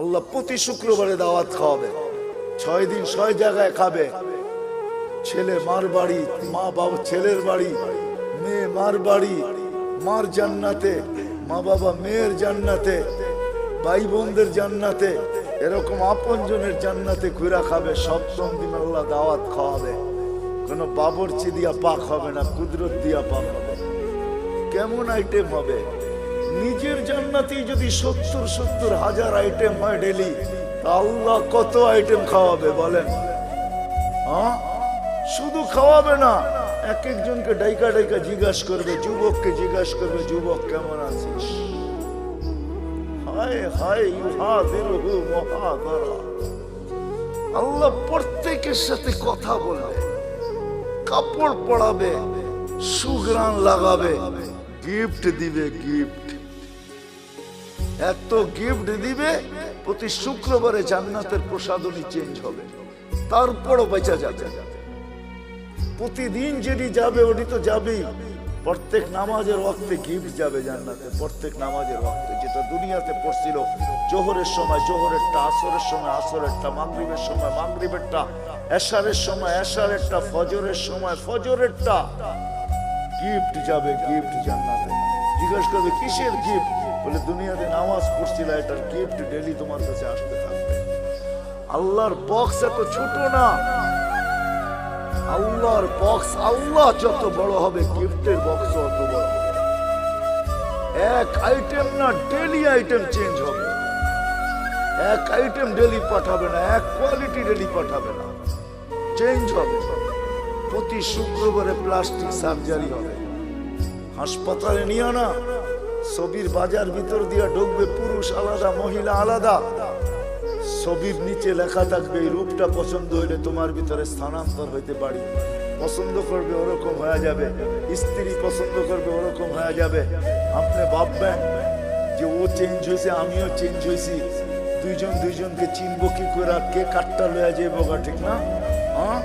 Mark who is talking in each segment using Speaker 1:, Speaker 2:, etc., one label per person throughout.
Speaker 1: আল্লাহ প্রতি শুক্রবারে দাওয়াত খাওয়াবে। ছয় দিন ছয় জায়গায় খাবে। ছেলে মার বাড়ি, মা বাবা, ছেলের বাড়ি, মেয়ে মার বাড়ি, মার জান্নাতে, মা বাবা মেয়ের জান্নাতে, ভাই বোনদের জান্নাতে, এরকম আপনজনের জান্নাতে ঘুরা খাবে সপ্তম দিন আল্লাহ দাওয়াত খাওয়াবে। কোনো বাবরচি দিয়া পাক হবে না, কুদরত দিয়া পাক হবে। কেমন আইটেম হবে? নিজের জান্নাতেই যদি সত্তর সত্তর হাজার আইটেম হয় ডেলি আল্লাহ কত আইটেম খাওয়াবে বলেন? হ্যাঁ শুধু খাওয়াবে না, এক একজনকে ডাইকা ডাইকা জিজ্ঞাসা করবে, যুবককে জিজ্ঞাসা করবে, যুবক, কেমন আছিস? হায় হায় ইউহাদিরুহু আল্লাহ প্রত্যেকের সাথে কথা বলবে, কাপড় পরাবে সুগ্রান লাগাবে গিফট দিবে গিফট এত গিফট দিবে, প্রতি শুক্রবারে জান্নাতের প্রসাদনী চেঞ্জ হবে। তারপরও বেঁচা যাবে। প্রতিদিন যেটি যাবে, ওটি তো যাবেই। প্রত্যেক নামাজের ওয়াক্তে গিফট যাবে জান্নাতে, প্রত্যেক নামাজের ওয়াক্তে। যেটা দুনিয়াতে পড়ছিল, জোহরের সময় জোহরেরটা, আসরের সময় আসরেরটা, মাগরিবের সময় মাগরিবেরটা, এশারের সময় এশারেরটা, ফজরের সময় ফজরেরটা। গিফট যাবে গিফট জান্নাতে। জিজ্ঞাসা করবে, কিসের গিফট বলে, দুনিয়াতে নামাজ পড়ছিল এটার গিফট ডেলি তোমার কাছে আসতে থাকবে? আল্লাহর বক্স এত ছোট না। আল্লাহর বক্স আল্লাহ যত বড় হবে গিফটের বক্স অত বড়। এক আইটেম না ডেলি আইটেম চেঞ্জ হবে। এক আইটেম ডেলি পাঠাবে না, এক কোয়ালিটি ডেলি পাঠাবে না। চেঞ্জ হবে। প্রতি শুক্রবারে প্লাস্টিক সার্জারি হবে। হাসপাতালে নিয়ে না। ছবির বাজার ভিতর দিয়ে ঢুকবে পুরুষ আলাদা, মহিলা আলাদা। ছবির নিচে লেখা থাকবে, এই রূপটা পছন্দ হইলে তোমার ভিতরে স্থানান্তর হইতে পারি। পছন্দ করবে ওরকম হয়ে যাবে, স্ত্রী পছন্দ করবে ওরকম হয়ে যাবে। আপনি ভাববেন যে ও চেঞ্জ হয়েছে আমিও চেঞ্জ হয়েছি দুইজন দুইজনকে চিনবো কি করে কে কাটটা লয়ে যাব ঠিক না? হ্যাঁ?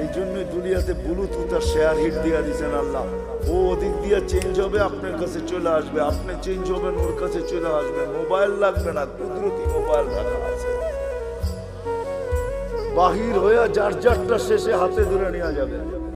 Speaker 1: এই জন্য দুনিয়াতে ব্লুটুথ আর শেয়ার হিট দিয়া দিয়েছেন আল্লাহ। ও ওদিক দিয়ে চেঞ্জ হবে, আপনার কাছে চলে আসবে। আপনি চেঞ্জ হবেন, ওর কাছে চলে আসবে। মোবাইল লাগবে না, কুদরতি মোবাইল রাখা আছে। বাহির হয়ে যার যারটা শেষে হাতে ধরে নেওয়া যাবে।